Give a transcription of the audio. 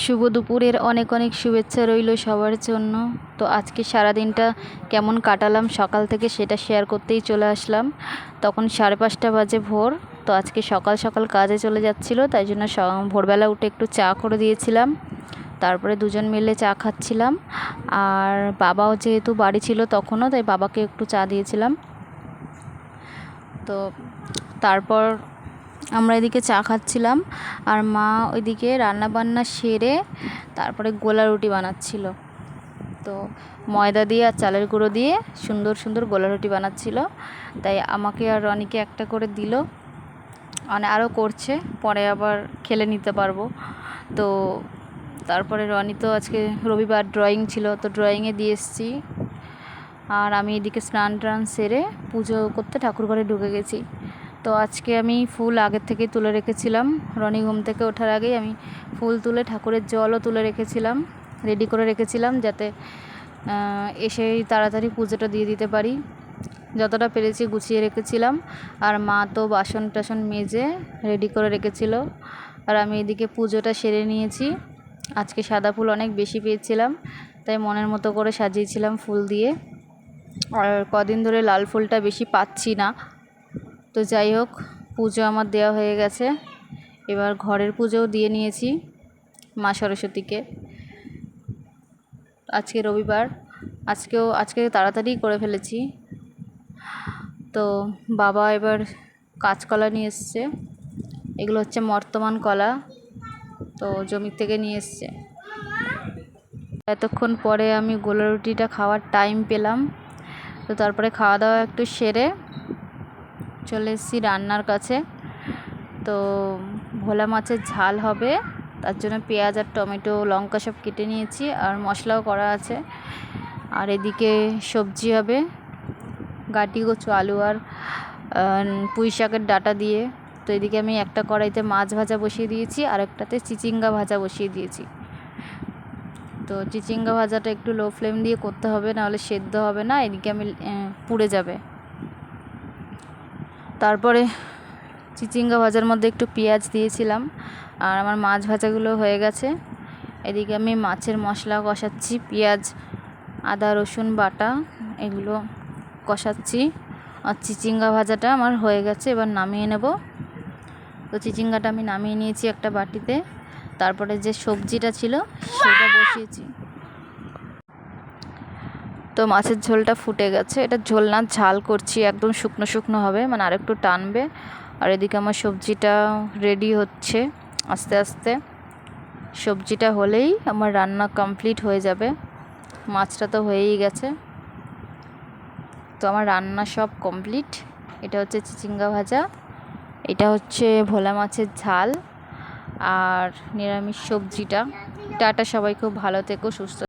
শুভ দুপুরের অনেক অনেক শুভেচ্ছা রইল সবার জন্য। তো আজকে সারাদিনটা কেমন কাটালাম সকাল থেকে সেটা শেয়ার করতেই চলে আসলাম। তখন সাড়ে পাঁচটা বাজে ভোর, তো আজকে সকাল সকাল কাজে চলে যাচ্ছিল, তাই জন্য ভোরবেলা উঠে একটু চা করে দিয়েছিলাম। তারপরে দুজন মিলে চা খাচ্ছিলাম। আর বাবাও যেহেতু বাড়ি ছিল তখনও, তাই বাবাকে একটু চা দিয়েছিলাম। তো তারপর আমরা এদিকে চা খাচ্ছিলাম আর মা ওইদিকে রান্নাবান্না সেরে তারপরে গোলা রুটি বানাচ্ছিল। তো ময়দা দিয়ে আর চালের গুঁড়ো দিয়ে সুন্দর সুন্দর গোলা রুটি বানাচ্ছিল। তাই আমাকে আর রনিকে একটা করে দিল। মানে আরও করছে, পরে আবার খেলে নিতে পারব। তো তারপরে রনি তো আজকে রবিবার ড্রয়িং ছিল, তো ড্রয়িংয়ে দিয়ে এসেছি। আর আমি এদিকে স্নান টান সেরে পুজো করতে ঠাকুর ঘরে ঢুকে গেছি। তো আজকে আমি ফুল আগের থেকে তুলে রেখেছিলাম। রনি ঘুম থেকে ওঠার আগেই আমি ফুল তুলে ঠাকুরের জলও তুলে রেখেছিলাম, রেডি করে রেখেছিলাম যাতে এসেই তাড়াতাড়ি পুজোটা দিয়ে দিতে পারি। যতটা পেরেছি গুছিয়ে রেখেছিলাম, আর মা তো বাসন টাসন মেজে রেডি করে রেখেছিল। আর আমি এদিকে পুজোটা সেরে নিয়েছি। আজকে সাদা ফুল অনেক বেশি পেয়েছিলাম, তাই মনের মতো করে সাজিয়েছিলাম ফুল দিয়ে। আর কদিন ধরে লাল ফুলটা বেশি পাচ্ছি না। তো যাই হোক, পুজো আমার দেওয়া হয়ে গেছে। এবার ঘরের পুজোও দিয়ে নিয়েছি মা সরস্বতীকে। আজকে রবিবার, আজকেও, আজকে তাড়াতাড়ি করে ফেলেছি। তো বাবা এবার কাঁচকলা নিয়ে এসছে। এগুলো হচ্ছে মর্তমান কলা, তো জমির থেকে নিয়ে এসছে। এতক্ষণ পরে আমি গোলা রুটিটা খাওয়ার টাইম পেলাম। তো তারপরে খাওয়া দাওয়া একটু সেরে চলে এসেছি রান্নার কাছে। তো ভোলা মাছের ঝাল হবে, তার জন্য পেঁয়াজ আর টমেটো, লঙ্কা সব কেটে নিয়েছি আর মশলাও করা আছে। আর এদিকে সবজি হবে, গাটি, কচু, আলু আর পুঁই শাকের ডাটা দিয়ে। তো এদিকে আমি একটা কড়াইতে মাছ ভাজা বসিয়ে দিয়েছি আর একটাতে চিচিঙ্গা ভাজা বসিয়ে দিয়েছি। তো চিচিঙ্গা ভাজাটা একটু লো ফ্লেম দিয়ে করতে হবে, নাহলে সেদ্ধ হবে না, এদিকে আমি পুড়ে যাবে। তারপরে চিচিঙ্গা ভাজার মধ্যে একটু পেঁয়াজ দিয়েছিলাম। আর আমার মাছ ভাজাগুলো হয়ে গেছে। এদিকে আমি মাছের মশলা কষাচ্ছি, পেঁয়াজ, আদা, রসুন, বাটা এগুলো কষাচ্ছি। আর চিচিঙ্গা ভাজাটা আমার হয়ে গেছে, এবার নামিয়ে নেব। তো চিচিঙ্গাটা আমি নামিয়ে নিয়েছি একটা বাটিতে। তারপরে যে সবজিটা ছিল সেটা বসিয়েছি। তো মাছের ঝোলটা ফুটে গেছে। এটা ঝোল না, ঝাল করছি, একদম শুকনো শুকনো হবে। মানে আরেকটু টানবে। আর এদিকে আমার সবজিটা রেডি হচ্ছে, আস্তে আস্তে। সবজিটা হলেই আমার রান্না কমপ্লিট হয়ে যাবে। মাছটা তো হয়েই গেছে। তো আমার রান্না সব কমপ্লিট এটা হচ্ছে চিচিঙ্গা ভাজা। এটা হচ্ছে ভোলা মাছের ঝাল। আর নিরামিষ সবজিটা। টাটা, সবাই খুব ভালো থেকো, সুস্থ